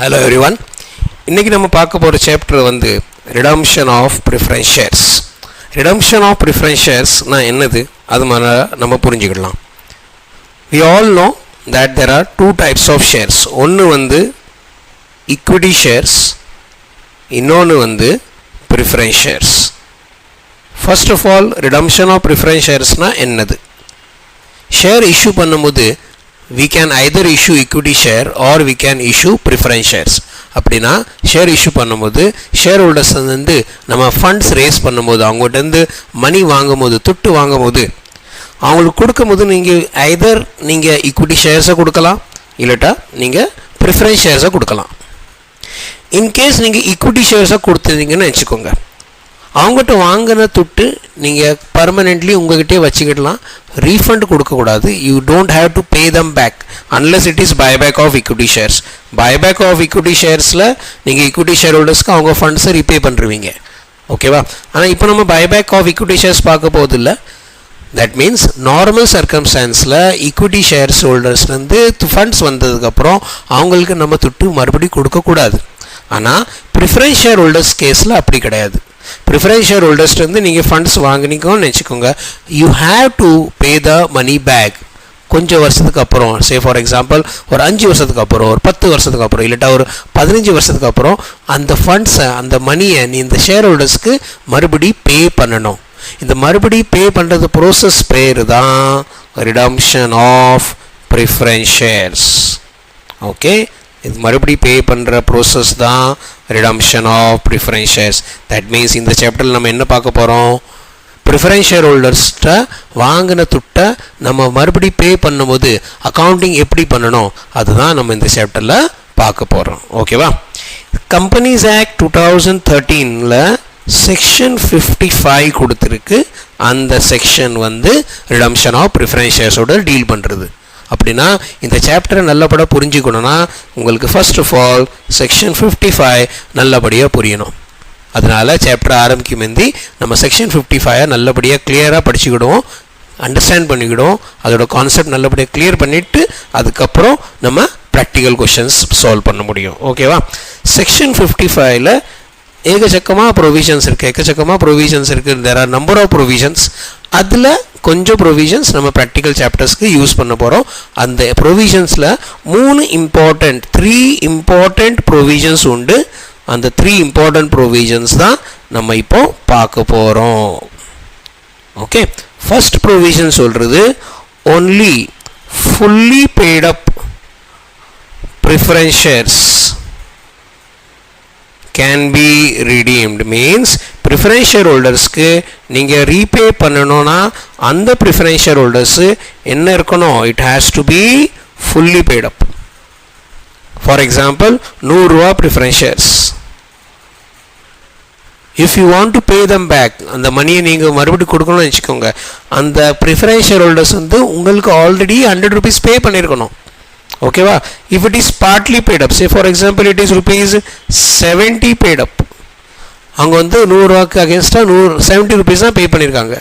Hello everyone இன்றைக்கி நம்ம பார்க்க போகிற சாப்டர் வந்து redemption of preference shares redemption of preference ஷேர்ஸ்னால் என்னது? அது மாதிரி நம்ம புரிஞ்சுக்கிடலாம். We all know that there are two types of shares ஒன்று வந்து ஈக்விட்டி ஷேர்ஸ் இன்னொன்று வந்து preference shares first of all redemption of preference ஷேர்ஸ்னால் என்னது? ஷேர் இஷ்யூ பண்ணும்போது we can either issue equity share or we can issue preference shares அப்படின்னா share issue பண்ணும்போது share holders வந்து நம்ம ஃபண்ட்ஸ் ரேஸ் பண்ணும்போது அவங்ககிட்டருந்து மணி வாங்கும்போது துட்டு வாங்கும்போது அவங்களுக்கு கொடுக்கும்போது நீங்கள் ஐதர் நீங்கள் equity ஷேர்ஸை கொடுக்கலாம் இல்லாட்டா நீங்கள் ப்ரிஃபரன்ஸ் ஷேர்ஸை கொடுக்கலாம். இன்கேஸ் நீங்கள் ஈக்விட்டி ஷேர்ஸாக கொடுத்துருந்தீங்கன்னு வச்சுக்கோங்க. அவங்ககிட்ட வாங்கின துட்டு நீங்கள் பர்மனெண்ட்லி உங்ககிட்டே வச்சுக்கிடலாம். ரீஃபண்ட் கொடுக்கக்கூடாது. You don't have to pay them back unless it is buyback of equity shares buyback of equity ஷேர்ஸில் நீங்கள் இக்விட்டி ஷேர் ஹோல்டர்ஸ்க்கு அவங்க ஃபண்ட்ஸை ரீபே பண்ணுருவீங்க ஓகேவா ஆனால் இப்போ நம்ம பைபேக் ஆஃப் இக்விட்டி ஷேர்ஸ் பார்க்க போதில்லை தட் மீன்ஸ் நார்மல் சர்க்கம்ஸ்டான்ஸில் இக்விட்டி ஷேர்ஸ் ஹோல்டர்ஸ்லேருந்து ஃபண்ட்ஸ் வந்ததுக்கப்புறம் அவங்களுக்கு நம்ம துட்டு மறுபடியும் கொடுக்கக்கூடாது. ஆனால் ப்ரிஃபரன்ஸ் ஷேர் ஹோல்டர்ஸ் கேஸில் அப்படி கிடையாது. ப்ரிஃபரன்ஸ் ஷேர் ஹோல்டர்ஸ்லேருந்து நீங்கள் ஃபண்ட்ஸ் வாங்கினீங்கன்னு வச்சுக்கோங்க. You have to pay the money back கொஞ்சம் வருஷத்துக்கு அப்புறம் சே ஃபார் எக்ஸாம்பிள் ஒரு அஞ்சு வருஷத்துக்கு அப்புறம் ஒரு பத்து வருஷத்துக்கு அப்புறம் இல்லாட்டா ஒரு பதினஞ்சு வருஷத்துக்கு அப்புறம் அந்த ஃபண்ட்ஸை அந்த மணியை நீ இந்த ஷேர் ஹோல்டர்ஸ்க்கு மறுபடி பே பண்ணணும். இந்த மறுபடி பே பண்ணுறது ப்ரோசஸ் பேர் தான் redemption of preference shares okay இது மறுபடி பே பண்ணுற ப்ரோசஸ் தான் redemption of preference shares that means இந்த சாப்டரில் நம்ம என்ன பார்க்க போகிறோம் ப்ரிஃபரன்ஸ் ஷேர் ஹோல்டர்ஸ்ட்ட வாங்கின துட்டை நம்ம மறுபடி பே பண்ணும்போது அக்கௌண்டிங் எப்படி பண்ணணும்? அதுதான் நம்ம இந்த சாப்டரில் பார்க்க போகிறோம் ஓகேவா கம்பெனிஸ் ஆக்ட் டூ தௌசண்ட் தேர்ட்டீனில் செக்ஷன் ஃபிஃப்டி ஃபைவ் கொடுத்துருக்கு. அந்த செக்ஷன் வந்து ரிடம்ஷன் ஆஃப் ப்ரிஃபரன்ஸ் ஷேர்ஸோட டீல் பண்ணுறது அப்படின்னா இந்த சாப்டரை நல்லபடியாக புரிஞ்சுக்கணுன்னா உங்களுக்கு first of all section fifty five நல்லபடியாக புரியணும். அதனால் சாப்டர் ஆரம்பிக்கும் முந்தி நம்ம செக்ஷன் ஃபிஃப்டி ஃபைவை நல்லபடியாக கிளியராக படிச்சுக்கிடுவோம் அண்டர்ஸ்டாண்ட் பண்ணிக்கிடுவோம். அதோட கான்செப்ட் நல்லபடியாக கிளியர் பண்ணிவிட்டு அதுக்கப்புறம் நம்ம ப்ராக்டிக்கல் கொஷின்ஸ் சால்வ் பண்ண முடியும். ஓகேவா செக்ஷன் ஃபிஃப்டி ஃபைவ்ல ஏகச்சக்கமாக ப்ரொவிஷன்ஸ் இருக்குது எக்கச்சக்கமாக ப்ரொவிஷன்ஸ் இருக்குது there are number of provisions அதில் கொஞ்சம் ப்ரொவிஷன்ஸ் நம்ம ப்ராக்டிக்கல் சாப்டர்ஸ்க்கு யூஸ் பண்ண போகிறோம் அந்த ப்ரொவிஷன்ஸில் மூணு இம்பார்ட்டண்ட் த்ரீ இம்பார்ட்டண்ட் ப்ரொவிஷன்ஸ் உண்டு. அந்த த்ரீ இம்பார்ட்டண்ட் ப்ரொவிஷன்ஸ் தான் நம்ம இப்போ பார்க்க போகிறோம் ஓகே ஃபஸ்ட் ப்ரொவிஷன் சொல்கிறது only fully paid up can be redeemed. Means preference share ஹோல்டர்ஸ்க்கு நீங்கள் ரீபே பண்ணணும்னா அந்த ப்ரிஃபரன்ஸ் ஷேர் ஹோல்டர்ஸு என்ன இருக்கணும்? It has to be fully paid for example நூறுரூவா preference shares if you want to pay them back அந்த மணியை நீங்கள் மறுபடியும் கொடுக்கணும்னு வச்சுக்கோங்க. அந்த ப்ரிஃபரன்ஸ் ஷேர் ஹோல்டர்ஸ் வந்து உங்களுக்கு ஆல்ரெடி ஹண்ட்ரட் ருபீஸ் பே பண்ணியிருக்கணும் ஓகேவா if it is partly paid say for example it is rupees seventy paid அவங்க வந்து நூறுரூவாக்கு அகேன்ஸ்டாக நூறு செவன்ட்டி ருபீஸ் தான் பே பண்ணியிருக்காங்க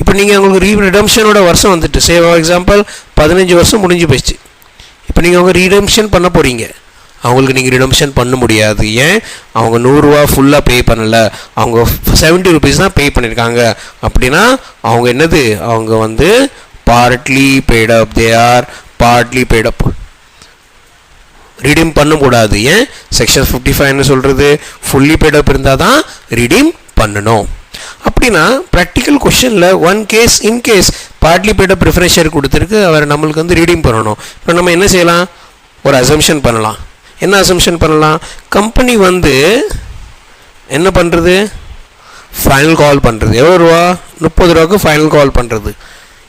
இப்போ நீங்கள் அவங்களுக்கு ரீ ரிடம்ஷனோட வருஷம் வந்துட்டு சே ஃபார் எக்ஸாம்பிள் பதினஞ்சு வருஷம் முடிஞ்சு போயிடுச்சு. இப்போ நீங்கள் அவங்க ரீடம்ஷன் பண்ண போகிறீங்க அவங்களுக்கு நீங்கள் ரிடம்ஷன் பண்ண முடியாது. ஏன்? அவங்க நூறுரூவா ஃபுல்லாக பே பண்ணலை. அவங்க செவன்ட்டி ருபீஸ் தான் பே பண்ணியிருக்காங்க அப்படின்னா அவங்க என்னது? அவங்க வந்து partly paid up they are partly paid up redeem பண்ணக்கூடாது ஏன்? செக்ஷன் ஃபிஃப்டி ஃபைவ்னு சொல்கிறது ஃபுல்லி பேடப் இருந்தால் தான் ரிடீம் பண்ணணும். அப்படின்னா practical கொஷனில் one case in case partly paid up preference கொடுத்துருக்கு அவர் நம்மளுக்கு வந்து ரீடீம் பண்ணணும். இப்போ நம்ம என்ன செய்யலாம்? ஒரு அசம்ஷன் பண்ணலாம். என்ன அசம்ஷன் பண்ணலாம்? கம்பெனி வந்து என்ன பண்ணுறது ஃபைனல் கால் பண்ணுறது எவ்வளோ ரூபா? முப்பது ரூபாவுக்கு ஃபைனல் கால் பண்ணுறது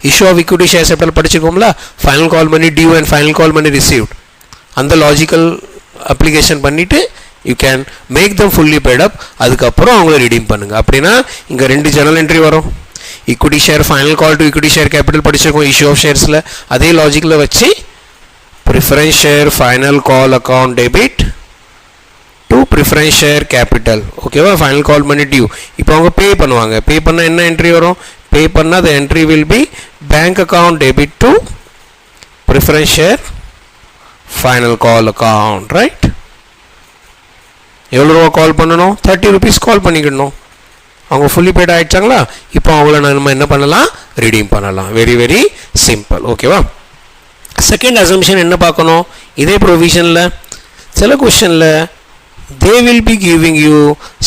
இஷ்யூ ஆஃப் இக்விட்டி ஷேர்ஸ் எப்படி படிச்சிருக்கோம்ல? ஃபைனல் கால் பண்ணி டியூ அண்ட் ஃபைனல் கால் பண்ணி ரிசீவ்ட் அந்த லாஜிக்கல் அப்ளிகேஷன் பண்ணிவிட்டு you can make them fully paid up அதுக்கப்புறம் அவங்கள ரிடீம் பண்ணுங்கள் அப்படின்னா இங்கே ரெண்டு ஜெனரல் என்ட்ரி வரும். Equity share final call to equity share capital படிச்சிருக்கோம் இஷ்யூ ஆஃப் ஷேர்ஸில் அதே லாஜிக்கில் வச்சு preference share final call account debit to preference share capital ஓகேவா ஃபைனல் கால் பண்ணி டியூ இப்போ அவங்க பே பண்ணுவாங்க. பே பண்ணால் என்ன என்ட்ரி வரும்? பே பண்ணால் அந்த entry will be bank account debit to preference share final call account right எவ்வளோ ரூபா கால் பண்ணணும்? தேர்ட்டி ருபீஸ் கால் பண்ணிக்கிடணும். அவங்க ஃபுல்லி பேட் ஆகிடுச்சாங்களா இப்போ அவங்கள நம்ம என்ன பண்ணலாம்? ரிடீம் பண்ணலாம். வெரி வெரி சிம்பிள் ஓகேவா செகண்ட் அசம்ஷன் என்ன பார்க்கணும்? இதே ப்ரொவிஷனில் சில கொஷனில் they will be giving you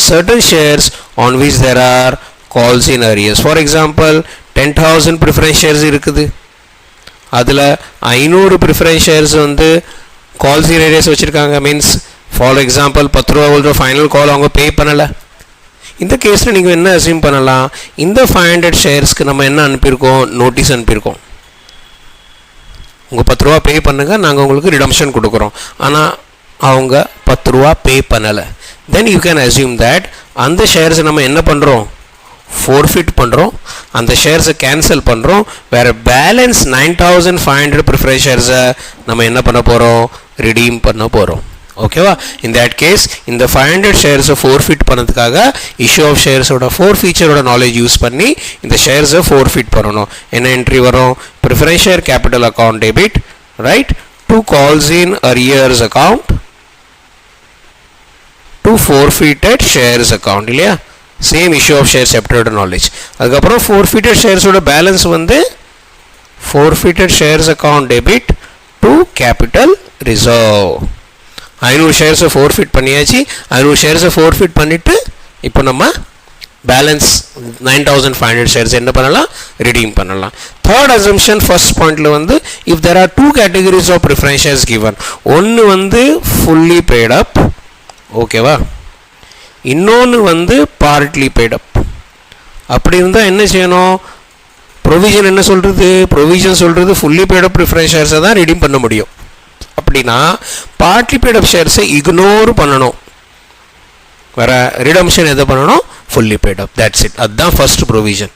certain shares on which there are calls in arrears for example ten thousand preference shares இருக்குது. அதில் ஐநூறு ப்ரிஃபரன்ஸ் ஷேர்ஸ் வந்து கால் இன் அரியர்ஸ் வச்சுருக்காங்க. மீன்ஸ் ஃபார் எக்ஸாம்பிள் பத்து ரூபா ஒரு ஃபைனல் கால் அவங்க பே பண்ணலை. இந்த கேஸில் நீங்கள் என்ன அசியூம் பண்ணலாம்? இந்த ஃபைவ் ஹண்ட்ரட் ஷேர்ஸ்க்கு நம்ம என்ன அனுப்பியிருக்கோம்? நோட்டீஸ் அனுப்பியிருக்கோம். உங்கள் பத்து ரூபா பே பண்ணுங்கள் நாங்கள் உங்களுக்கு ரிடம்ஷன் கொடுக்குறோம். ஆனால் அவங்க பத்து ரூபா பே பண்ணலை. Then you can assume that அந்த ஷேர்ஸை நம்ம என்ன பண்ணுறோம் ஃபோர்ஃபிட் பண்ணுறோம் அந்த ஷேர்ஸை கேன்சல் பண்ணுறோம் வேறு balance nine thousand five hundred preference ஷேர்ஸை நம்ம என்ன பண்ண போகிறோம் ரிடீம் பண்ண போகிறோம் ஓகேவா இன் தேட் கேஸ் இந்த ஃபைவ் ஹண்ட்ரட் ஷேர்ஸை ஃபோர் ஃபிட் பண்ணதுக்காக இஷ்யூ ஆஃப் ஷேர்ஸோட ஃபோர் ஃபீச்சரோட நாலேஜ் யூஸ் பண்ணி இந்த ஷேர்ஸை ஃபோர் ஃபிட் பண்ணணும். என்ன என்ட்ரி வரும்? Preference share capital account debit right to calls in arrears account to forfeited shares account இல்லையா சேம் இஷ்யூ ஆஃப் ஷேர் செப்டரோட நாலேஜ் அதுக்கப்புறம் ஃபோர் ஃபீட்டட் ஷேர்ஸோட பேலன்ஸ் வந்து forfeited shares account debit to capital reserve ஐநூறு ஷேர்ஸை ஃபோர் ஃபிட் பண்ணியாச்சு. ஐநூறு ஷேர்ஸை ஃபோர் ஃபிட் பண்ணிவிட்டு இப்போ நம்ம balance nine thousand five hundred shares என்ன பண்ணலாம்? ரிடீம் பண்ணலாம். தேர்ட் அசம்ஷன் ஃபர்ஸ்ட் பாயிண்டில் வந்து if there are two categories of preference shares given ஒன்று வந்து ஃபுல்லி பெய்ட் அப் ஓகேவா இன்னொன்று வந்து பார்ட்லி பெய்ட் அப் அப்படி இருந்தால் என்ன செய்யணும்? ப்ரொவிஷன் என்ன சொல்கிறது ப்ரொவிஷன் சொல்கிறது ஃபுல்லி பெய்ட் அப் ப்ரிஃபரன்ஸ் ஷேர்ஸை தான் ரிடீம் பண்ண முடியும். அப்படின்னா பார்ட்லி பெய்ட் ஷேர்ஸை இக்னோர் பண்ணணும். வேற ரிடம்ஷன் எதை பண்ணணும்? Fully paid up that's it அதுதான் ஃபர்ஸ்ட் ப்ரொவிஷன்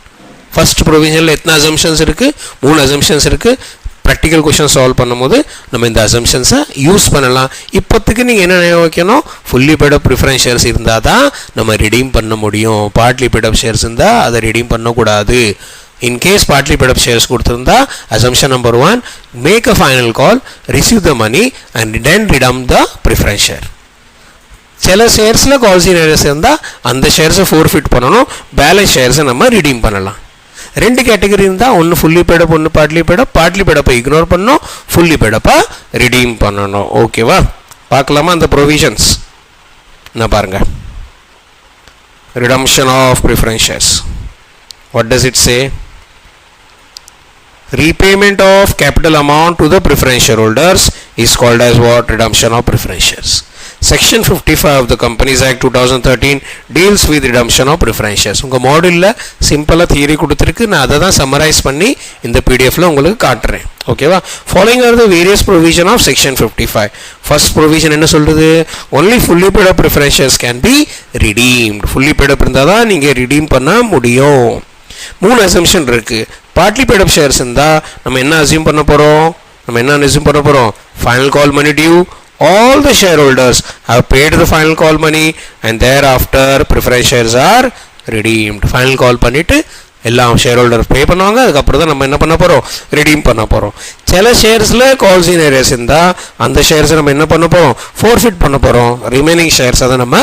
ஃபர்ஸ்ட் ப்ரொவிஷனில் எத்தனை அசம்ஷன்ஸ் இருக்குது மூணு அசம்ஷன்ஸ் இருக்குது ப்ராக்டிக்கல் கொஷின் சால்வ் பண்ணும்போது நம்ம இந்த அசம்ஷன்ஸை யூஸ் பண்ணலாம். இப்போத்துக்கு நீங்கள் என்ன நினைவிக்கணும் fully paid up preference shares இருந்தால் தான் நம்ம ரிடீம் பண்ண முடியும். பார்ட்லி பெய்டப் ஷேர்ஸ் இருந்தால் அதை ரிடீம் பண்ணக்கூடாது. In case partly paid up shares கொடுத்திருந்தா assumption number one make a final call receive the money and then redeem the preference share. சில ஷேர்ஸில் கால்சி நேரஸ் இருந்தால் அந்த ஷேர்ஸை ஃபோர் ஃபிட் பண்ணணும் பேலன்ஸ் ஷேர்ஸை நம்ம ரிடீம் பண்ணலாம். ரெண்டு கேட்டகரி இருந்தால் ஒன்று ஃபுல்லி பேடப் ஒன்று பார்ட்லி பேடப் பார்ட்லி பேடப்பை இக்னோர் பண்ணணும் ஃபுல்லி பேடப்பை ரிடீம் பண்ணணும். ஓகேவா பார்க்கலாமா அந்த ப்ரொவிஷன்ஸ் நான் பாருங்கள் redemption of preference shares what does it say repayment of capital amount to the preference shareholders is called as what redemption of preference shares section 55 of the companies act 2013 deals with redemption of preference shares உங்க மாடலில் சிம்பிளாக theory கொடுத்துருக்கு நான் அதை தான் summarise பண்ணி இந்த பிடிஎஃப்ல உங்களுக்கு காட்டுறேன் ஓகேவா following are the various provision of section fifty five first provision என்ன சொல்றது only fully paid up preference shares can be redeemed fully paid up இருந்தால் தான் நீங்கள் ரிடீம் பண்ண முடியும் மூணு அசம்ஷன் இருக்கு பார்ட்லி பேட் அப் ஷேர்ஸ் இருந்தால் நம்ம என்ன அசியூம் பண்ண போகிறோம் நம்ம என்ன அசியூம் பண்ண போகிறோம் final call money due all the shareholders have paid the final call money and thereafter preference shares are redeemed final call பண்ணிட்டு எல்லாம் ஷேர் ஹோல்டர் பே பண்ணுவாங்க அதுக்கப்புறம் தான் நம்ம என்ன பண்ண போகிறோம் ரிடீம் பண்ண போகிறோம் சில ஷேர்ஸில் கால்ஸ் ஏரியாஸ் இருந்தால் அந்த ஷேர்ஸை நம்ம என்ன பண்ண போகிறோம் ஃபோர்ஃபிட் பண்ண போகிறோம் ரிமைனிங் ஷேர்ஸை அதை நம்ம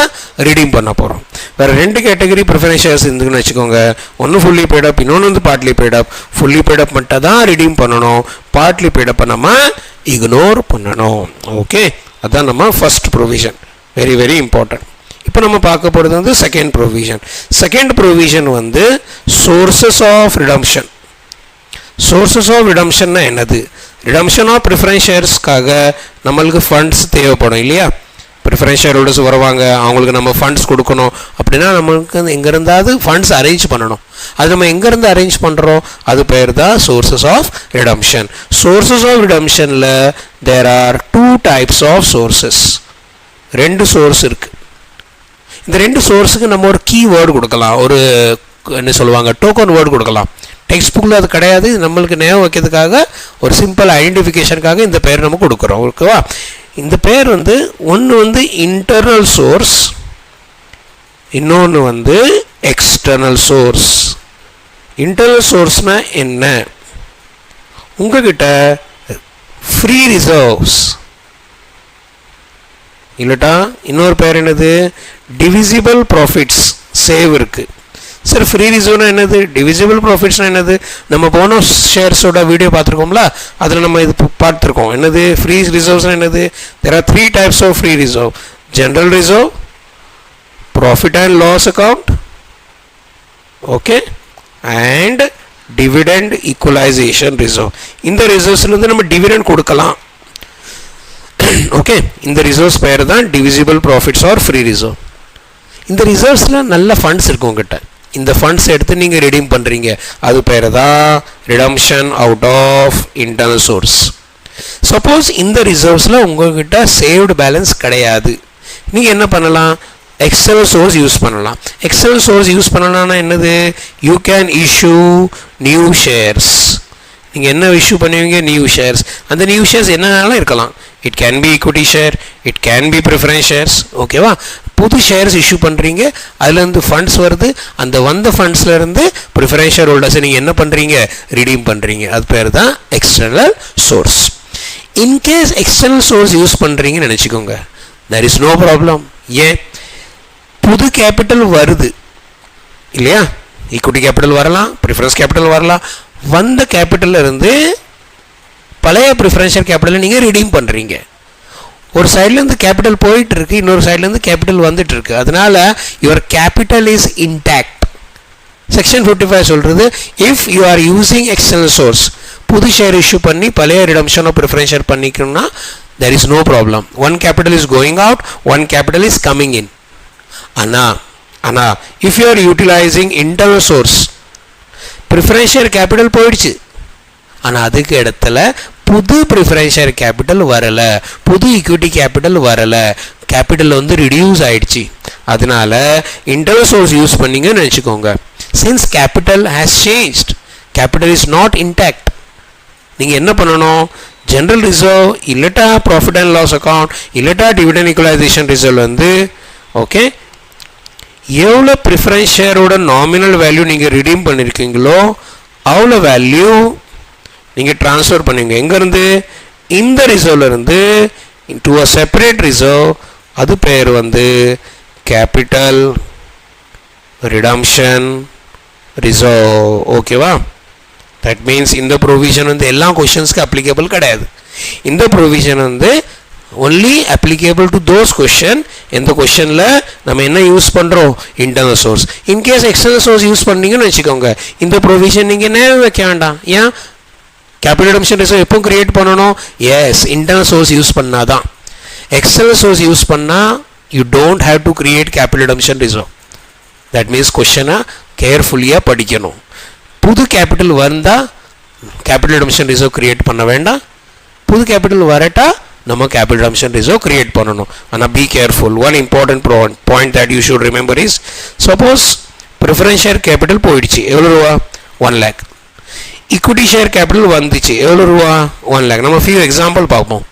ரிடீம் பண்ண போகிறோம் வேறு ரெண்டு கேட்டகரி ப்ரிஃபரன்ஸ் ஷேர்ஸ் இருந்துக்குன்னு வச்சுக்கோங்க. ஒன்று ஃபுல்லி பேடப் இன்னொன்று வந்து பார்ட்லி பேடப் ஃபுல்லி பேடப் மட்டும் தான் ரிடீம் பண்ணணும். பார்ட்லி பேடப்பை நம்ம இக்னோர் பண்ணணும். ஓகே அதான் நம்ம first provision very very important இப்போ நம்ம பார்க்க போகிறது வந்து செகண்ட் ப்ரொவிஷன் செகண்ட் ப்ரொவிஷன் வந்து sources of redemption sources of ரிடம்ஷன்னா என்னது? ரிடம்ஷன் ஆஃப் ப்ரிஃபரன்ஸ் ஷேர்ஸ்க்காக நம்மளுக்கு ஃபண்ட்ஸ் தேவைப்படும் இல்லையா? ப்ரிஃபரன்ஸ் ஷேர் ஹோல்டர்ஸ் வருவாங்க அவங்களுக்கு நம்ம ஃபண்ட்ஸ் கொடுக்கணும். அப்படின்னா நம்மளுக்கு எங்கே இருந்தாவது ஃபண்ட்ஸ் அரேஞ்ச் பண்ணணும். அது நம்ம எங்கேருந்து அரேஞ்ச் பண்ணுறோம் அது பேர் தான் sources of redemption sources of ரிடம்ஷனில் there are two types of sources ரெண்டு சோர்ஸ் இருக்குது இந்த ரெண்டு சோர்ஸுக்கு நம்ம ஒரு கீ வேர்டு கொடுக்கலாம். ஒரு என்ன சொல்லுவாங்க டோக்கன் வேர்டு கொடுக்கலாம். டெக்ஸ்ட் புக்கில் அது கிடையாது. நம்மளுக்கு ஞாபகம் வைக்கிறதுக்காக ஒரு சிம்பிள் ஐடென்டிஃபிகேஷனுக்காக இந்த பேர் நம்ம கொடுக்குறோம். ஓகேவா? இந்த பேர் வந்து ஒன்று வந்து இன்டர்னல் சோர்ஸ் இன்னொன்று வந்து எக்ஸ்டர்னல் சோர்ஸ் இன்டர்னல் சோர்ஸ்னால் என்ன? உங்ககிட்ட ஃப்ரீ ரிசர்வ்ஸ் இல்லட்டா இன்னொரு பேர் என்னது? டிவிசிபிள் ப்ராஃபிட்ஸ் சேவ் இருக்குது சார் ஃப்ரீ ரிசர்வ்னா என்னது? டிவிசிபிள் ப்ராஃபிட்ஸ்னால் என்னது? நம்ம போனஸ் ஷேர்ஸோட வீடியோ பார்த்துருக்கோம்ல அதில் நம்ம இது பார்த்துருக்கோம். என்னது? ஃப்ரீ ரிசர்வ்ஸ்னால் என்னது? There are three types of free reserve general reserve profit and loss account okay and dividend equalisation reserve இந்த ரிசர்வ்ஸ்லேருந்து நம்ம டிவிடெண்ட் கொடுக்கலாம். ஓகே இந்த ரிசர்வ்ஸ் பேர் தான் divisible profits or free reserve இந்த ரிசர்வ்ஸில் நல்ல ஃபண்ட்ஸ் இருக்கு உங்ககிட்ட. இந்த ஃபண்ட்ஸ் எடுத்து நீங்கள் ரிடீம் பண்ணுறீங்க அது பேர் தான் redemption out of internal source suppose இந்த ரிசர்வ்ஸில் உங்ககிட்ட சேவ்டு பேலன்ஸ் கிடையாது. நீங்கள் என்ன பண்ணலாம்? எக்ஸ்டர்னல் சோர்ஸ் யூஸ் பண்ணலாம். எக்ஸ்டர்னல் சோர்ஸ் யூஸ் பண்ணலாம்னா என்னது? You can issue new shares நீங்கள் என்ன இஷ்யூ பண்ணுவீங்க நியூ ஷேர்ஸ் அந்த நியூ ஷேர்ஸ் என்னனாலும் இருக்கலாம். It can be equity share it can be preference shares ஓகேவா புது ஷேர்ஸ் இஷ்யூ பண்ணுறீங்க அதுலேருந்து ஃபண்ட்ஸ் வருது அந்த வந்த ஃபண்ட்ஸ்லேருந்து ப்ரிஃபரன்ஸ் ஷேர் ஹோல்டர்ஸை நீங்கள் என்ன பண்ணுறீங்க ரிடீம் பண்ணுறீங்க அது பேர் தான் external source in case external source use பண்ணுறீங்கன்னு நினச்சிக்கோங்க. தர் இஸ் நோ ப்ராப்ளம் ஏன்? புது கேபிட்டல் வருது. இல்லையா? ஈக்விட்டி கேபிட்டல் வரலாம் ப்ரிஃபரன்ஸ் கேபிட்டல் வரலாம். வந்த கேபிட்டலில் இருந்து பழைய ப்ரிஃபரன்ஷியல் கேபிட்டலை நீங்கள் ரிடீம் பண்ணுறீங்க ஒரு சைட்லேருந்து கேபிட்டல் போயிட்டு இருக்கு இன்னொரு சைட்லேருந்து கேபிட்டல் வந்துட்டு இருக்கு அதனால your capital is intact section fifty five சொல்கிறது if you are using external source புது ஷேர் இஷ்யூ பண்ணி பழைய redemption of பண்ணிக்கணும்னா there is no problem one capital is going out one capital is coming in Anna Anna if you are utilising internal source preferential capital போயிடுச்சு. ஆனால் அதுக்கு இடத்துல புது preferential capital வரலை. புது ஈக்விட்டி கேபிட்டல் வரலை. கேபிட்டல் வந்து reduce ஆகிடுச்சு அதனால இன்டர்னல் சோர்ஸ் யூஸ் பண்ணீங்கன்னு நினச்சிக்கோங்க. Since capital has changed capital is not intact நீங்கள் என்ன பண்ணணும்? ஜென்ரல் ரிசர்வ் இல்லட்டா ப்ராஃபிட் அண்ட் லாஸ் அக்கௌண்ட் இல்லட்டா டிவிடன் ஈக்குவலைசேஷன் ரிசர்வ் வந்து ஓகே எவ்வளோ ப்ரிஃபரன்ஸ் ஷேரோட நாமினல் வேல்யூ நீங்கள் ரிடீம் பண்ணியிருக்கீங்களோ அவ்வளோ வேல்யூ நீங்கள் ட்ரான்ஸ்ஃபர் பண்ணுவீங்க எங்கேருந்து? இந்த ரிசர்வ்லேருந்து டு அ செப்பரேட் ரிசர்வ் அது பேர் வந்து கேபிட்டல் ரிடம்ஷன் ரிசர்வ் ஓகேவா தட் மீன்ஸ் இந்த ப்ரொவிஷன் வந்து எல்லா கொஷின்ஸ்க்கு அப்ளிகபிள் கிடையாது. இந்த ப்ரொவிஷன் வந்து only applicable to those question எந்த கொஷனில் நம்ம என்ன யூஸ் பண்ணுறோம் internal source in case external source use பண்ணீங்கன்னு வச்சுக்கோங்க. இந்த ப்ரொவிஷன் நீங்கள் நேரம் வைக்க வேண்டாம். ஏன்? கேபிட்டல் அடம்ஷன் ரிசர்வ் எப்போ கிரியேட் பண்ணணும்? எஸ் இன்டர்னல் சோர்ஸ் யூஸ் பண்ணால் தான் எக்ஸ்டர்னல் சோர்ஸ் யூஸ் பண்ணால் you don't have to create capital redemption reserve that means கொஷனை கேர்ஃபுல்லியாக படிக்கணும். புது கேபிட்டல் வந்தால் கேபிட்டல் அடம்ஷன் ரிசர்வ் கிரியேட் பண்ண வேண்டாம். புது கேபிட்டல் வரட்டா நம்ம கேபிட்டல் அடம்ஷன் ரிசர்வ் கிரியேட் பண்ணணும். ஆனால் be careful one important point that you should remember is suppose preference share capital போயிடுச்சு. எவ்வளோ ரூபா? One lakh equity share capital வந்துச்சு. எவ்வளோ ரூபா? ஒன் லேக் நம்ம ஃபியூ எக்ஸாம்பிள் பார்ப்போம்.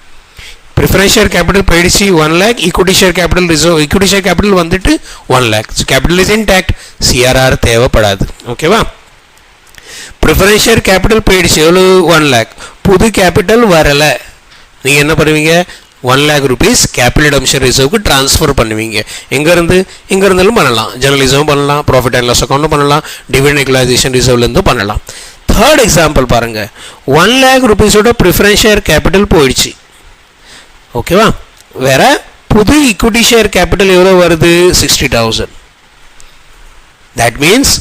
ப்ரிஃபரன்ஸ் ஷேர் கேபிட்டல் போயிடுச்சு one lakh equity share capital reserve equity share capital வந்துட்டு one lakh so capital is intact CRR தேவைப்படாது. ஓகேவா ப்ரிஃபரன்ஸ் ஷேர் கேபிட்டல் போயிடுச்சு. எவ்வளோ ஒன் லேக் புது கேபிட்டல் வரலை. நீங்கள் என்ன பண்ணுவீங்க? One lakh rupees capital redemption ரிசர்வ்க்கு transfer பண்ணுவீங்க. எங்கேருந்து? எங்கே இருந்தாலும் பண்ணலாம். ஜெர்னலிசமும் பண்ணலாம் ப்ராஃபிட் அண்ட் லாஸ் அக்கௌண்ட்டும் பண்ணலாம் டிவிடன் எக்லைசேஷன் ரிசர்வ்லேருந்தும் பண்ணலாம். தேர்ட் எக்ஸாம்பிள் பாருங்கள் ஒன் லேக் ருபீஸோட ப்ரிஃபரன்ஸ் ஷேர் கேபிட்டல் போயிடுச்சு. ஓகேவா வேற புது ஈக்விட்டி ஷேர் கேபிட்டல் எவ்வளோ வருது? சிக்ஸ்டி தௌசண்ட் தட் மீன்ஸ்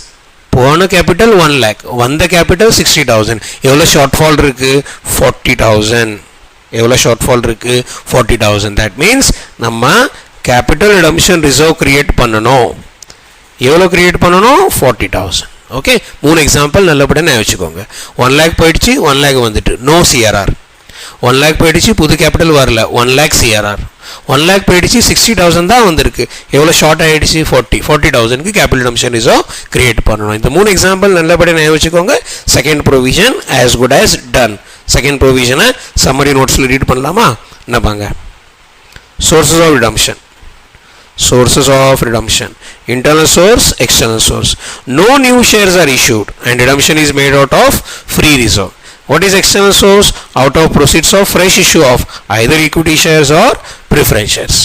போன கேபிட்டல் ஒன் லேக் வந்த கேபிட்டல் சிக்ஸ்டி தௌசண்ட் எவ்வளோ ஷார்ட் ஃபால் இருக்குது ஃபார்ட்டி தௌசண்ட் எவ்வளோ ஷார்ட் ஃபால் இருக்குது ஃபார்ட்டி தௌசண்ட் தட் மீன்ஸ் நம்ம கேபிட்டல் ரிடம்ஷன் ரிசர்வ் க்ரியேட் பண்ணணும். எவ்வளோ கிரியேட் பண்ணணும்? ஃபார்ட்டி தௌசண்ட் ஓகே மூணு எக்ஸாம்பிள் நல்லபடியாக நான் வச்சுக்கோங்க. ஒன் லேக் போயிடுச்சு ஒன் லேக் வந்துட்டு. நோ சிஆர்ஆர் ஒன் லேக் போயிடுச்சு புது கேபிட்டல் வரல. One lakh CRR one lakh போயிடுச்சு சிக்ஸ்டி தௌசண்ட் தான் வந்திருக்கு. எவ்வளோ ஷார்ட் ஆகிடுச்சு ஃபார்ட்டி ஃபார்ட்டி தௌசண்ட்க்கு கேபிட்டல் டம்ஷன் ரிசோ கிரியேட் பண்ணணும். இந்த மூணு எக்ஸாம்பிள் நல்லபடியாக வச்சுக்கோங்க. Second provision as good as done second ப்ரொவிஷனை summary நோட்ஸில் ரீட் பண்ணலாமா என்னப்பாங்க sources of redemption sources of redemption internal source external source no new shares are issued and redemption is made out of free reserve what is external source out of proceeds of fresh issue of either equity shares or preference shares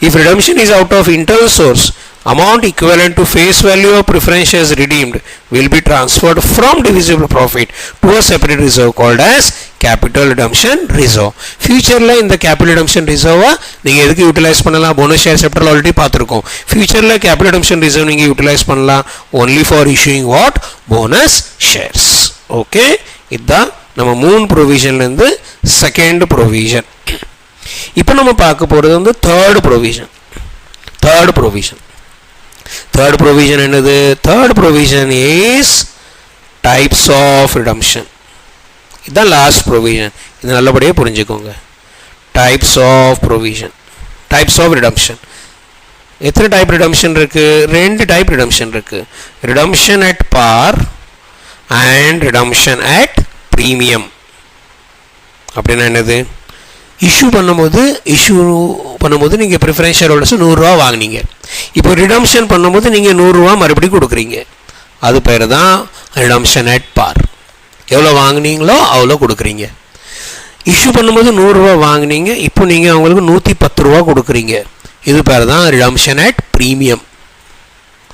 If redemption is out of internal source, amount equivalent to face value of preference shares redeemed will be transferred from divisible profit to a separate reserve called as capital redemption reserve. ஃபியூச்சரில் இந்த capital redemption reserve நீங்கள் எதுக்கு utilise பண்ணலாம் bonus share sceptre already பார்த்துருக்கோம் ஃபியூச்சரில் capital redemption reserve நீங்கள் utilize பண்ணலாம் only for issuing what bonus shares okay இதுதான் நம்ம மூணு ப்ரொவிஷன்லேருந்து செகண்ட் ப்ரொவிஷன் இப்போ நம்ம பார்க்க போகிறது வந்து third provision third provision third provision என்னது? Third provision is types of redemption இதுதான் லாஸ்ட் ப்ரொவிஷன் இது நல்லபடியாக புரிஞ்சுக்கோங்க. Types of provision types of redemption எத்தனை டைப் ரிடம்ஷன் இருக்குது ரெண்டு டைப் ரிடம்ஷன் இருக்குது redemption at par and redemption at premium அப்படின்னா என்னது? இஷ்யூ பண்ணும்போது இஷ்யூ பண்ணும்போது நீங்கள் ப்ரிஃபரன்ஸ் ஷேர் ஹோல்டர்ஸ் நூறுரூவா வாங்கினீங்க. இப்போ ரிடம்ஷன் பண்ணும்போது நீங்கள் நூறுரூவா மறுபடியும் கொடுக்குறீங்க. அது பேர் தான் ரிடம்ஷன் அட் பார் எவ்வளோ வாங்குனீங்களோ அவ்வளோ கொடுக்குறீங்க. இஷ்யூ பண்ணும்போது நூறுரூவா வாங்குனீங்க. இப்போ நீங்கள் அவங்களுக்கு நூற்றி பத்து ரூபா கொடுக்குறீங்க. இது பேர் தான் ரிடம்ஷன் அட் ப்ரீமியம்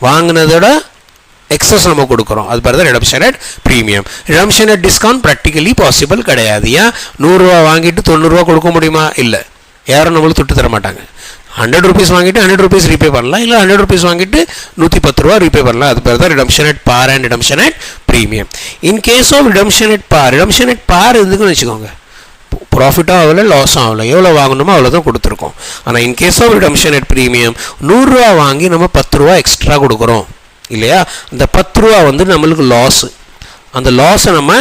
வாங்கினதோட எக்ஸஸ் நம்ம கொடுக்குறோம். அது பேர் தான் redemption at premium redemption at discount practically possible கிடையாது. ஏன்? நூறுரூவா வாங்கிட்டு தொண்ணூறுரூவா கொடுக்க முடியுமா? இல்லை. யாரும் நம்மளுக்கு தொட்டு தர மாட்டாங்க. ஹண்ட்ரட் ருபீஸ் வாங்கிட்டு ஹண்ட்ரட் ருபீஸ் ரீபே பண்ணலாம். இல்லை ஹண்ட்ரட் ருபீஸ் வாங்கிட்டு நூற்றி பத்து ரூபா ரீபே பண்ணலாம். அது பேர் தான் redemption at par and redemption at premium in case of redemption at par redemption at par எதுக்குன்னு வச்சுக்கோங்க ப்ராஃபிட்டும் ஆகலை லாஸும் ஆகலை. எவ்வளோ வாங்கணுமோ அவ்வளோ தான் கொடுத்துருக்கோம். ஆனால் in case of redemption at premium நூறுரூவா வாங்கி நம்ம பத்து ரூபா எக்ஸ்ட்ரா கொடுக்குறோம். இல்லையா? அந்த பத்து ரூபா வந்து நம்மளுக்கு லாஸு அந்த லாஸை நம்ம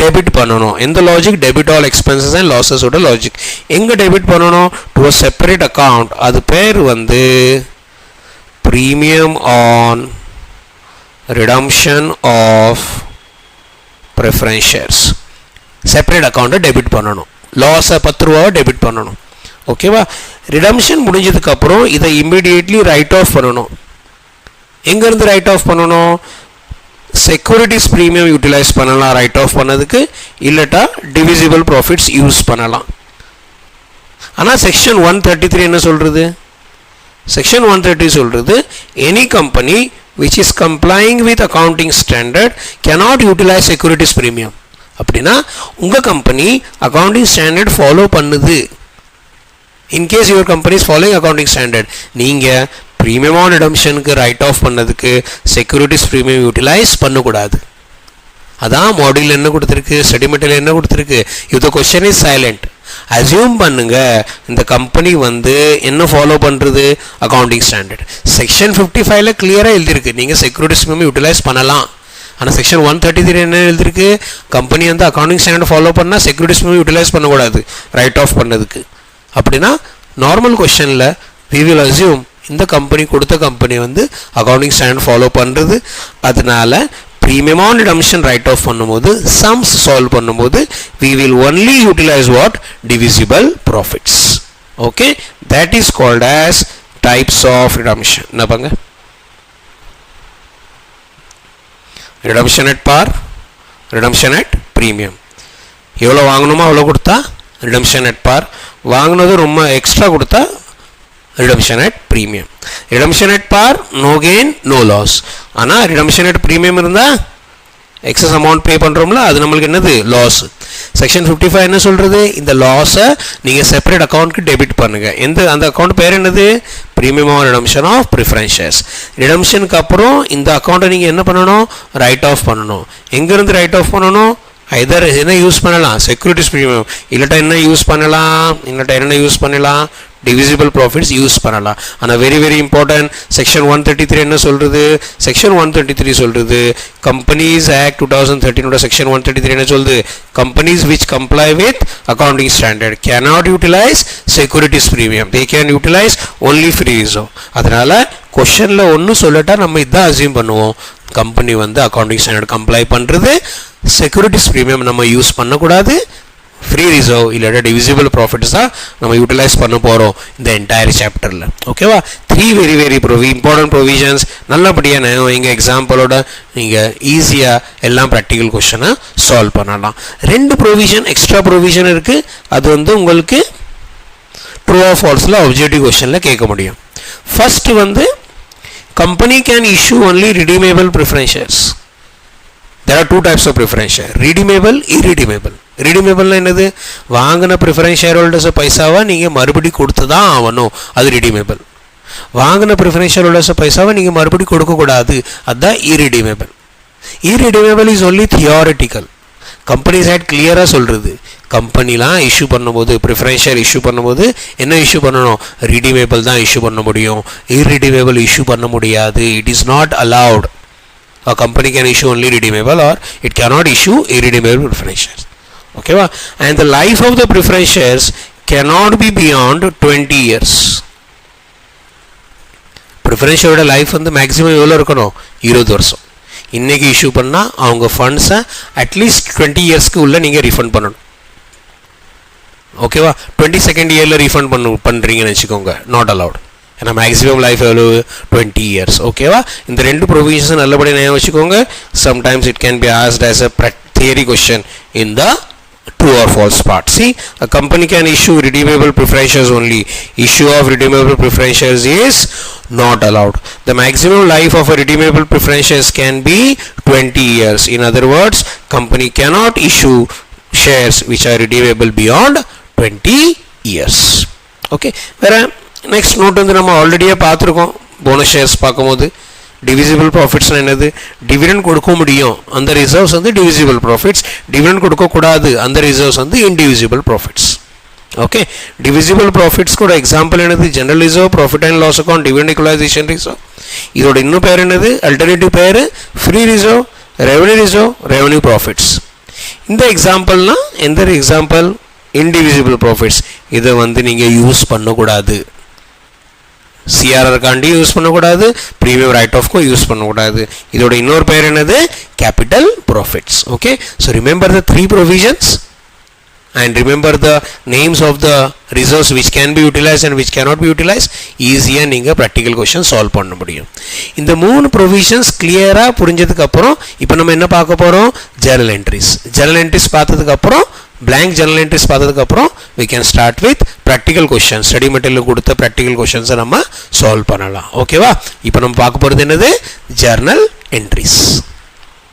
டெபிட் பண்ணணும். எந்த logic debit all expenses and லாஸஸோட logic எங்கே டெபிட் பண்ணணும்? டு அ செப்பரேட் அக்கௌண்ட் அது பேர் வந்து premium on redemption of preference shares separate அக்கௌண்ட்டை டெபிட் பண்ணணும். லாஸை பத்து ரூபாவை டெபிட் பண்ணணும். ஓகேவா ரிடம்ஷன் முடிஞ்சதுக்கப்புறம் இதை இம்மிடியேட்லி ரைட் ஆஃப் பண்ணணும். எங்கேருந்து ரைட் ஆஃப் பண்ணணும்? செக்யூரிட்டிஸ் ப்ரீமியம் யூட்டிலைஸ் பண்ணலாம் ரைட் ஆஃப் பண்ணதுக்கு. இல்லட்டா டிவிசிபிள் ப்ராஃபிட்ஸ் யூஸ் பண்ணலாம். ஆனால் செக்ஷன் ஒன் தேர்ட்டி த்ரீ என்ன சொல்கிறது செக்ஷன் ஒன் தேர்ட்டி சொல்கிறது any company which is complying with accounting standard cannot utilise securities premium அப்படின்னா உங்கள் கம்பெனி அக்கௌண்டிங் ஸ்டாண்டர்ட் ஃபாலோ பண்ணுது. In case your companies following accounting standard நீங்கள் premium on ரிடம்ஷனுக்கு write off பண்ணதுக்கு securities premium utilise பண்ணக்கூடாது. அதான் module என்ன கொடுத்துருக்கு செடிமெண்டில் என்ன கொடுத்துருக்கு? இது கொஸ்டின் இஸ் சைலண்ட் அசியூம் பண்ணுங்க இந்த கம்பெனி வந்து என்ன ஃபாலோ பண்ணுறது அக்கௌண்டிங் ஸ்டாண்டர்ட் செக்ஷன் ஃபிஃப்டி ஃபைவ்ல கிளியராக எழுதியிருக்கு. நீங்கள் செக்யூரிட்டிஸ் ப்ரீமியம் யூட்டிலைஸ் பண்ணலாம். ஆனால் செக்ஷன் ஒன் தேர்ட்டி த்ரீ என்ன எழுதிருக்கு கம்பெனி வந்து அக்கௌண்டிங் ஸ்டாண்டர்ட் ஃபாலோ பண்ணால் செக்யூரிட்டிஸ் ப்ரீமியம் யூட்டிலைஸ் பண்ணக்கூடாது. ரைட் ஆஃப் பண்ணதுக்கு. அப்படின்னா நார்மல் கொஷனில் வி வில் அசியூம் இந்த கம்பெனி கொடுத்த கம்பெனி வந்து அக்கௌண்டிங் ஸ்டாண்டர்ட் ஃபாலோ பண்ணுறது அதனால ப்ரீமியம் ஆன் ரைட் ஆஃப் பண்ணும்போது சம்ஸ் சால்வ் பண்ணும்போது we will only utilise what divisible profits okay that is called as types of redemption என்ன பாங்க redemption at par redemption at premium எவ்வளோ வாங்கணுமோ அவ்வளோ கொடுத்தா ரிடம்ஷன் அட் பார் வாங்கினது ரொம்ப எக்ஸ்ட்ரா கொடுத்தா redemption at premium redemption at par no gain no loss ஆனால் ரிடம்ஷன் அட் ப்ரீமியம் இருந்தால் எக்ஸஸ் அமௌண்ட் பே பண்ணுறோம்ல அது நம்மளுக்கு என்னது? லாஸ் செக்ஷன் ஃபிஃப்டி ஃபைவ் என்ன சொல்கிறது இந்த லாஸை நீங்கள் செப்பரேட் அக்கௌண்ட்க்கு டெபிட் பண்ணுங்கள் எந்த அந்த அக்கௌண்ட் பேர் என்னது? Premium of redemption of preference shares ரிடம்ஷனுக்கு அப்புறம் இந்த அக்கௌண்ட்டை நீங்கள் என்ன பண்ணணும்? ரைட் ஆஃப் பண்ணணும். எங்கேருந்து ரைட் ஆஃப் பண்ணணும்? ஐதர் என்ன யூஸ் பண்ணலாம்? செக்யூரிட்டிஸ் ப்ரீமியம் இல்லாட்டா என்ன யூஸ் பண்ணலாம்? இல்லாட்டா என்ன யூஸ் பண்ணலாம்? டிவிசிபிள் ப்ராஃபிட்ஸ் யூஸ் பண்ணலாம். ஆனால் very very important section one thirty three என்ன சொல்கிறது செக்ஷன் ஒன் தேர்ட்டி த்ரீ சொல்கிறது கம்பெனிஸ் ஆக்ட் டூ தௌசண்ட் தேர்ட்டினோட செக்ஷன் ஒன் தேர்ட்டி த்ரீ என்ன சொல்லுது companies which comply with accounting standard cannot utilise securities premium they can utilise only free அதனால் கொஷனில் ஒன்று சொல்லட்டா நம்ம இதான் அசியூம் பண்ணுவோம். கம்பெனி வந்து அக்கௌண்டிங் ஸ்டாண்டர்ட் கம்ப்ளை பண்ணுறது செக்யூரிட்டிஸ் ப்ரீமியம் நம்ம யூஸ் பண்ணக்கூடாது ஃப்ரீ ரிசர்வ் இல்லாட்டா டிவிசிபிள் ப்ராஃபிட்ஸ் தான் நம்ம யூட்டிலைஸ் பண்ண போகிறோம் இந்த என்டையர் சாப்டரில் ஓகேவா த்ரீ வெரி வெரி ப்ரொவி இம்பார்ட்டன்ட் ப்ரொவிஷன்ஸ் நல்லபடியாக நான் எங்கள் எக்ஸாம்பிளோட நீங்கள் ஈஸியாக எல்லாம் ப்ராக்டிக்கல் கொஷனை சால்வ் பண்ணலாம். ரெண்டு ப்ரொவிஷன் எக்ஸ்ட்ரா ப்ரொவிஷன் இருக்குது அது வந்து உங்களுக்கு ட்ரூ ஆஃப் ஃபால்ஸில் அப்ஜெக்டிவ் கொஷனில் கேட்க முடியும். ஃபஸ்ட்டு வந்து company can issue only redeemable preference shares there are two types of preference share redeemable irredeemable. Redeemable என்னது? வாங்கின ப்ரிஃபரன்ஸ் ஷேர் ஹோல்டர்ஸ் பைசாவை? நீங்கள் மறுபடி கொடுத்து தான் ஆகணும். அது redeemable. வாங்கின ப்ரிஃபரன்ஸ் ஷேர் ஹோல்டர்ஸ் பைசாவை நீங்கள் மறுபடி கொடுக்கக்கூடாது. அதுதான் irredeemable. Irredeemable is only theoretical company side கிளியராக சொல்கிறது கம்பெனிலாம் இஷ்யூ பண்ணும்போது ப்ரிஃபரன்ஸ் ஷேர் இஷ்யூ பண்ணும்போது என்ன இஷ்யூ பண்ணணும்? Redeemable தான் இஷ்யூ பண்ண முடியும். இரிடிமேபிள் இஷ்யூ பண்ண முடியாது. It is not allowed a company can issue only redeemable or it cannot issue irredeemable preference shares. ஓகேவா and the life of the the preference shares cannot be beyond 20 life வந்து maximum எவ்வளோ இருக்கணும்? இருபது வருஷம். இன்னைக்கு issue பண்ணால் அவங்க ஃபண்ட்ஸை at least twenty இயர்ஸ்க்கு உள்ள நீங்கள் ரீஃபண்ட் பண்ணணும். ஓகேவா டுவெண்ட்டி செகண்ட் இயரில் ரீஃபண்ட் பண்ணு பண்ணுறீங்கன்னு வச்சுக்கோங்க. நாட் அலவுட் ஏன்னா மேக்ஸிமம் லைஃப் எவ்வளோ டுவெண்ட்டி இயர்ஸ் ஓகேவா இந்த ரெண்டு ப்ரொவிஷன்ஸும் நல்லபடியாக நினைவு வச்சுக்கோங்க. Sometimes it can be asked as a theory question in the true or false part. See, a company can issue redeemable preference shares only. Issue of redeemable preference shares is not allowed. The maximum life of a redeemable preference shares can be 20 years. In other words, company cannot issue shares which are redeemable beyond 20 years. Okay. வேற next note வந்து நம்ம ஆல்ரெடியே பார்த்துருக்கோம் bonus shares பார்க்கும்போது divisible ப்ராஃபிட்ஸ்னு என்னது? Dividend கொடுக்க முடியும். அந்த ரிசர்வ்ஸ் வந்து டிவிசிபிள் ப்ராஃபிட்ஸ் டிவிடெண்ட் கொடுக்கக்கூடாது அந்த ரிசர்வ்ஸ் வந்து indivisible profits okay divisible profits கூட எக்ஸாம்பிள் என்னது? General reserve profit and loss account dividend equalisation reserve இதோட இன்னும் பேர் என்னது? அல்டர்னேட்டிவ் பேர் free reserve revenue reserve revenue profits இந்த எக்ஸாம்பிள்னால் எந்த எக்ஸாம்பிள் இன்டிவிசிபிள் ப்ராஃபிட்ஸ் இதை வந்து நீங்கள் யூஸ் பண்ணக்கூடாது. சிஆர்ஆர்காண்டி யூஸ் பண்ணக்கூடாது ப்ரீமியம் ரைட் ஆஃப்க்கும் யூஸ் பண்ணக்கூடாது. இதோட இன்னொரு பேர் என்னது? Capital profits okay so remember the three provisions and remember the names of the reserves which can be utilise and which cannot be utilise ஈஸியாக நீங்கள் ப்ராக்டிக்கல் கொஷின் சால்வ் பண்ண முடியும். இந்த மூணு ப்ரொவிஷன்ஸ் கிளியராக புரிஞ்சதுக்கப்புறம் இப்போ நம்ம என்ன பார்க்க போகிறோம் ஜெர்னல் என்ட்ரிஸ் ஜெர்னல் என்ட்ரிஸ் பார்த்ததுக்கப்புறம் பிளாங்க் ஜெர்னல் என்ட்ரிஸ் பார்த்ததுக்கப்புறம் we can start with practical questions. Study material கொடுத்த ப்ராக்டிக்கல் கொஷின்ஸை நம்ம சால்வ் பண்ணலாம். ஓகேவா இப்போ நம்ம பார்க்க போகிறது என்னது? Journal entries